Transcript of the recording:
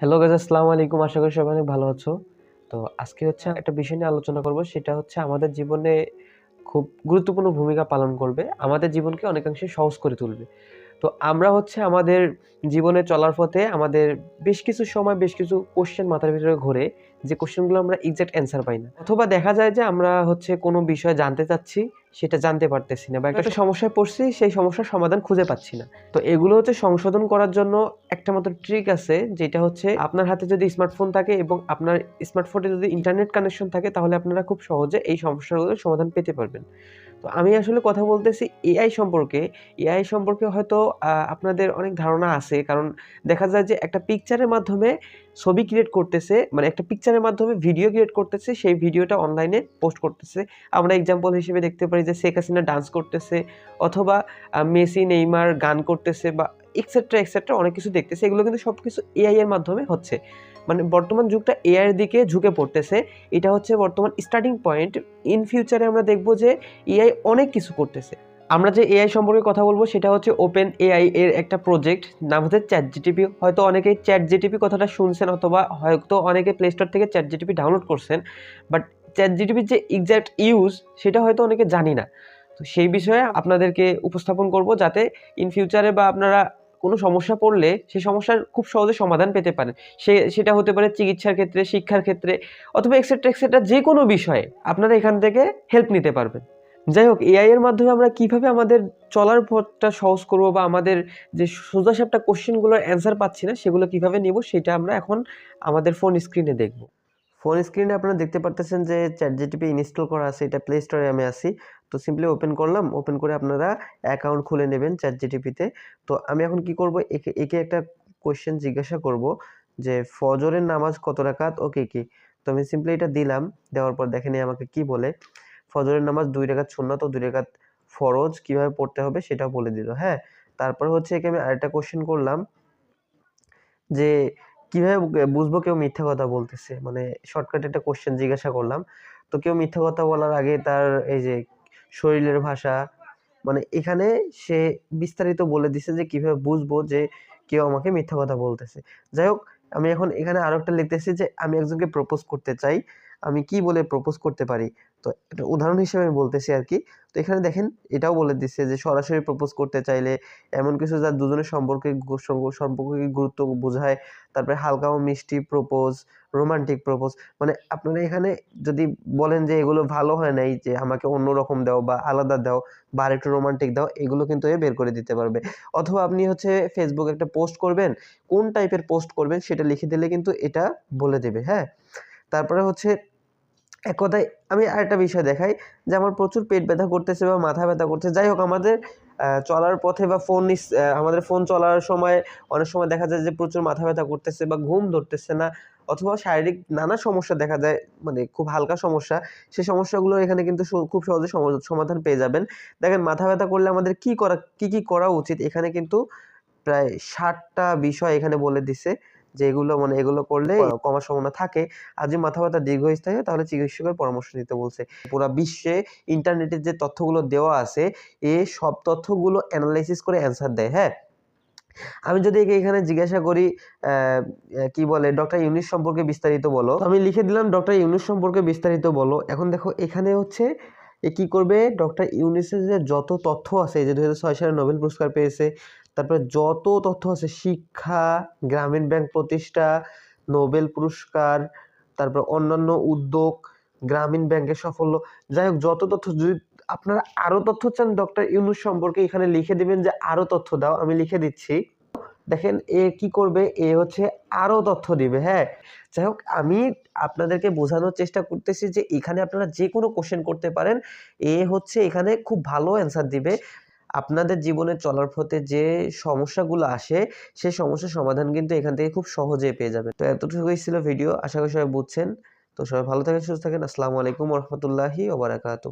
Hello guys আসসালামু আলাইকুম। আশা করি সবাই অনেক ভালো আছো। তো আজকে হচ্ছে একটা বিষয় নিয়ে আলোচনা করব। সেটা হচ্ছে আমাদের জীবনে খুব গুরুত্বপূর্ণ ভূমিকা পালন করবে। আমাদের জীবনকে অনেকাংশে সহজ করে তুলবে। তো আমরা হচ্ছে আমাদের জীবনে চলার পথে আমাদের বেশ কিছু সময় বেশ কিছু কোশ্চেন মাথার ভিতরে ঘোরে যে কোশ্চেনগুলো আমরা এক্সাক্ট অ্যান্সার পাই না। অথবা দেখা যায় যে আমরা হচ্ছে কোনো বিষয় জানতে চাচ্ছি সেটা জানতে পারতেছি না বা একটা সমস্যায় পড়ছি সেই সমস্যার সমাধান খুঁজে পাচ্ছি না। তো এগুলো হচ্ছে সংশোধন করার জন্য একটা মাত্র ট্রিক আছে যেটা হচ্ছে আপনার হাতে যদি স্মার্টফোন থাকে এবং আপনার স্মার্টফোনে যদি ইন্টারনেট কানেকশন থাকে তাহলে আপনারা খুব সহজে এই সমস্যাগুলোর সমাধান পেতে পারবেন। তো আমি আসলে কথা বলতেছি এআই সম্পর্কে। এআই সম্পর্কে হয়তো আপনাদের অনেক ধারণা আছে। কারণ দেখা যায় যে একটা পিকচারের মাধ্যমে ছবি ক্রিয়েট করতেছে মানে একটা পিকচারের মাধ্যমে ভিডিও ক্রিয়েট করতেছে, সেই ভিডিওটা অনলাইনে পোস্ট করতেছে। আমরা এক্সাম্পল হিসেবে দেখতে পারি যে শেখ হাসিনা ডান্স করতেছে, অথবা মেসি, নেইমার গান করতেছে বা এক্সেট্রা এক্সেট্রা অনেক কিছু দেখতেছে। এগুলো কিন্তু সব কিছু এআই এর মাধ্যমে হচ্ছে। মানে বর্তমান যুগটা এআইয়ের দিকে ঝুঁকে পড়তেছে। এটা হচ্ছে বর্তমান স্টার্টিং পয়েন্ট ইন ফিউচারে আমরা দেখব যে এআই অনেক কিছু করতেছে। আমরা যে এআই সম্পর্কে কথা বলব, সেটা হচ্ছে ওপেন এআই এর একটা প্রজেক্ট নাম হচ্ছে চ্যাট জিটিপি হয়তো অনেকেই চ্যাট জিটিপি কথাটা শুনছেন অথবা হয়তো অনেকে প্লে স্টোর থেকে চ্যাট জিটিপি ডাউনলোড করছেন বাট চ্যাট জিটিপির যে এক্সাক্ট ইউজ সেটা হয়তো অনেকে জানি না। তো সেই বিষয়ে আপনাদেরকে উপস্থাপন করব যাতে ইন ফিউচারে বা আপনারা কোনো সমস্যা পড়লে সেই সমস্যার খুব সহজে সমাধান পেতে পারেন সে, সেটা হতে পারে চিকিৎসার ক্ষেত্রে, শিক্ষার ক্ষেত্রে অথবা এক্সেট্রা এক্সেট্রা যে কোনো বিষয়ে আপনারা এখান থেকে হেল্প নিতে পারবেন। যাই হোক এআই এর মাধ্যমে আমরা কীভাবে আমাদের চলার পথটা সহজ করব বা আমাদের যে সোজা সাপটা কোশ্চেনগুলোর অ্যান্সার পাচ্ছি না, সেগুলো কীভাবে নেব সেটা আমরা এখন আমাদের ফোন স্ক্রিনে দেখব। ফোন স্ক্রিনে আপনারা দেখতে পারতেছেন যে চ্যাট জিটিপি ইনস্টল করা আছে, এটা প্লে স্টোরে আমি আছি। তো সিম্পলি ওপেন করলাম ওপেন করে আপনারা অ্যাকাউন্ট খুলে নেবেন চ্যাট জিটিপিতে তো আমি এখন কি করব, একে একে একটা কোশ্চেন জিজ্ঞাসা করব যে ফজরের নামাজ কত রাকাত ওকে কি তো আমি সিম্পলি এটা দিলাম, দেওয়ার পর দেখেন আমাকে কি বলে, ফজরের নামাজ দুই রেখাত সুন্নাত ও দুই রেখাত ফরজ কীভাবে পড়তে হবে সেটাও বলে দিল হ্যাঁ? তারপর হচ্ছে একে আমি আরেকটা কোশ্চেন করলাম যে কীভাবে বুঝব কেউ মিথ্যা কথা বলতেছে? মানে শর্টকাট একটা কোশ্চেন জিজ্ঞাসা করলাম। তো কেউ মিথ্যা কথা বলার আগে তার এই যে শরীরের ভাষা মানে এখানে সে বিস্তারিত বলে দিছে যে কীভাবে বুঝব যে কেউ আমাকে মিথ্যা কথা বলতেছে। যাই হোক, আমি এখন এখানে আরও একটা লিখতেছি যে, আমি একজনকে প্রপোজ করতে চাই। আমি কি বলে প্রপোজ করতে পারি? তো এটা উদাহরণ হিসেবে আমি বলতেছি আর কি। তো এখানে দেখেন, এটাও বলে দিচ্ছে যে সরাসরি প্রপোজ করতে চাইলে এমন কিছু যা দুজনের সম্পর্কে সম্পর্কে গুরুত্ব বোঝায়। তারপরে হালকা ও মিষ্টি প্রপোজ রোমান্টিক প্রপোজ মানে আপনারা এখানে যদি বলেন যে এগুলো ভালো হয় নাই, যে আমাকে অন্য রকম দাও বা আলাদা দাও, বা আর আরেকটু রোমান্টিক দাও, এগুলো কিন্তু এ বের করে দিতে পারবে। অথবা আপনি হচ্ছে ফেসবুকে একটা পোস্ট করবেন, কোন টাইপের পোস্ট করবেন সেটা লিখে দিলে কিন্তু এটা বলে দেবে হ্যাঁ? তারপরে হচ্ছে এক কথায় আমি আরেকটা বিষয় দেখাই যে আমার প্রচুর পেট ব্যথা করতেছে বা মাথা ব্যথা করছে। যাই হোক, আমাদের চলার পথে বা ফোন আমাদের ফোন চলার সময় অনেক সময় দেখা যায় যে প্রচুর মাথা ব্যথা করতেছে বা ঘুম ধরতেছে না অথবা শারীরিক নানা সমস্যা দেখা যায় মানে খুব হালকা সমস্যা। সেই সমস্যাগুলো এখানে কিন্তু খুব সহজে সম- সমাধান পেয়ে যাবেন। দেখেন, মাথা ব্যথা করলে আমাদের কি করা, কি কি করা উচিত? এখানে কিন্তু প্রায় ষাটটা বিষয় এখানে বলে দিছে। যে এগুলো মানে এগুলো করলে কমার সম্ভাবনা থাকে। আর যদি মাথা ব্যথা দীর্ঘস্থায়ী হয় তাহলে চিকিৎসকের পরামর্শ নিতে বলছে। পুরো বিশ্বে ইন্টারনেটের যে তথ্যগুলো দেওয়া আছে এ সব তথ্যগুলো অ্যানালাইসিস করে অ্যান্সার দেয় হ্যাঁ? আমি যদি একে এখানে জিজ্ঞাসা করি কি বলে ডক্টর ইউনিস সম্পর্কে বিস্তারিত বলো। আমি লিখে দিলাম ডক্টর ইউনিস সম্পর্কে বিস্তারিত বলো। এখন দেখো এখানে হচ্ছে এ কি করবে ডক্টর ইউনিসের যে যত তথ্য আছে যে দু হাজার ছয় সালে নোবেল পুরস্কার পেয়েছে তারপরে যত তথ্য আছে, শিক্ষা, গ্রামীণ ব্যাংক প্রতিষ্ঠা, নোবেল পুরস্কার, তারপর অন্যান্য উদ্যোগ, গ্রামীণ ব্যাংকের সাফল্য, যাই হোক, যত তথ্য, যদি আপনারা আরও তথ্য চান, ডক্টর ইউনুস সম্পর্কে এখানে লিখে দিবেন যে আরও তথ্য দাও, আমি লিখে দিচ্ছি। দেখেন, এ কি করবে? এ হচ্ছে আরও তথ্য দিবে হ্যাঁ? যাই হোক, আমি আপনাদেরকে বোঝানোর চেষ্টা করতেছি যে এখানে আপনারা যে কোনো কোশ্চেন করতে পারেন, এ হচ্ছে এখানে খুব ভালো অ্যান্সার দিবে। আপনাদের জীবনে চলার পথে যে সমস্যাগুলো আসে সেই সমস্যার সমাধান কিন্তু এখান থেকে খুব সহজে পেয়ে যাবে তো এতটুকুই ছিল ভিডিও, আশা করি সবাই বুঝছেন। তো সবাই ভালো থাকেন, সুস্থ থাকেন। আসসালামু আলাইকুম রহমতুল্লাহি ওবরাকাতু